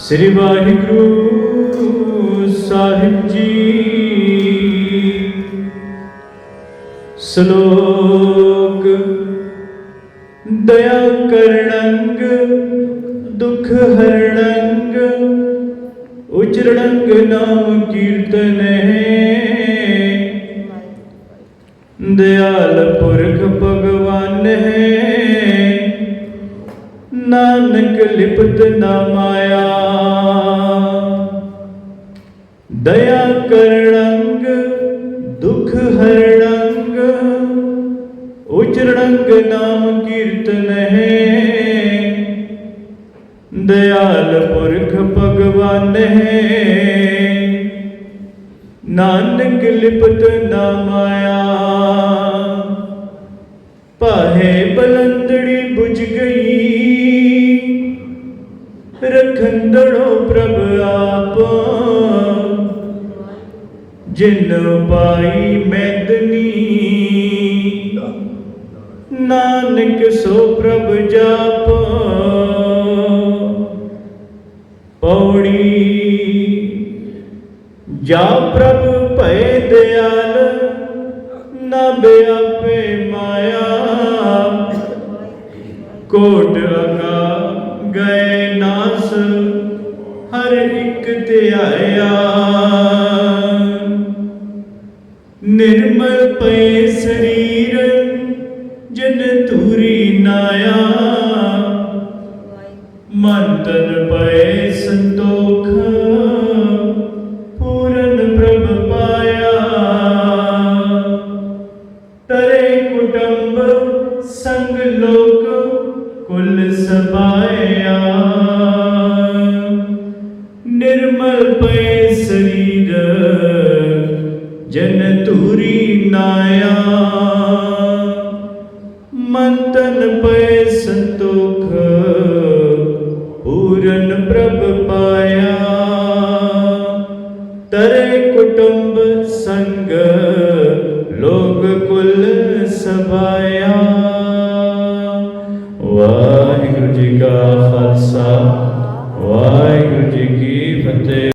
ਸ੍ਰੀ ਵਾਹਿਗੁਰੂ ਸਾਹਿਬ ਜੀ। ਸ਼ਲੋਕ, ਦਇਆ ਕਰਣੰਗ ਦੁਖ ਹਰਣੰਗ ਉਚਰਣੰਗ ਨਾਮ ਕੀਰਤਨੈ ਦਿਆਲ ਪੁਰਖ ਭਗਵਾਨ ਹੈ। ਨਾਨਕ ਲਿਪਤ ਨਾ ਮਾਇਆ। ਦਇਆ ਕਰਣੰਗ ਦੁਖ ਹਰਣੰਗ ਉਚਰਣੰਗ ਨਾਮ ਕੀਰਤਨ ਹੈ। ਦਿਆਲ ਪੁਰਖ ਭਗਵਾਨ ਹੈ। ਨਾਨਕ ਲਿਪਤ ਨਾ ਮਾਇਆ। ਪਾਹੇ ਬਲੰਦੜੀ ਬੁਝ ਗਈ। ਰਖੰਦੜੋ ਪ੍ਰਭ ਆਪ। ਜਿਨ ਪਾਈ ਮੈਦਨੀ। ਨਾਨਕ ਸੋ ਪ੍ਰਭ ਜਾਪ। ਪੌੜੀ ਜਾ ਪ੍ਰਭ ਭੈ ਦਿਆਲ। ਨਾ ਬਿਆਪੇ ਮਾਇਆ। ਕੋਟ ਅਗਾ ਗਏ ਨਾਸ। ਹਰ ਇੱਕ ਧਿਆਇਆ। ਨਾਇਆ। ਮਨ ਤਨ ਪਏ ਸੰਤੋਖ। ਪੂਰਨ ਪ੍ਰਭ ਪਾਇਆ। ਤਰੇ ਕੁਟੰਬ ਸੰਗ ਲੋਕ ਕੁਲ ਸਬਾਇਆ ਨਿਰਮਲ ਪਏ ਸਰੀਰ ਜਨ ਧੂਰੀ ਨਾਇਆ। ਬੁਲਬੁਲ ਸਬਾਇਆ ਵਾਹਿਗੁਰੂ ਜੀ ਕਾ ਖਾਲਸਾ ਵਾਹਿਗੁਰੂ ਜੀ ਕੀ ਫਤਿਹ।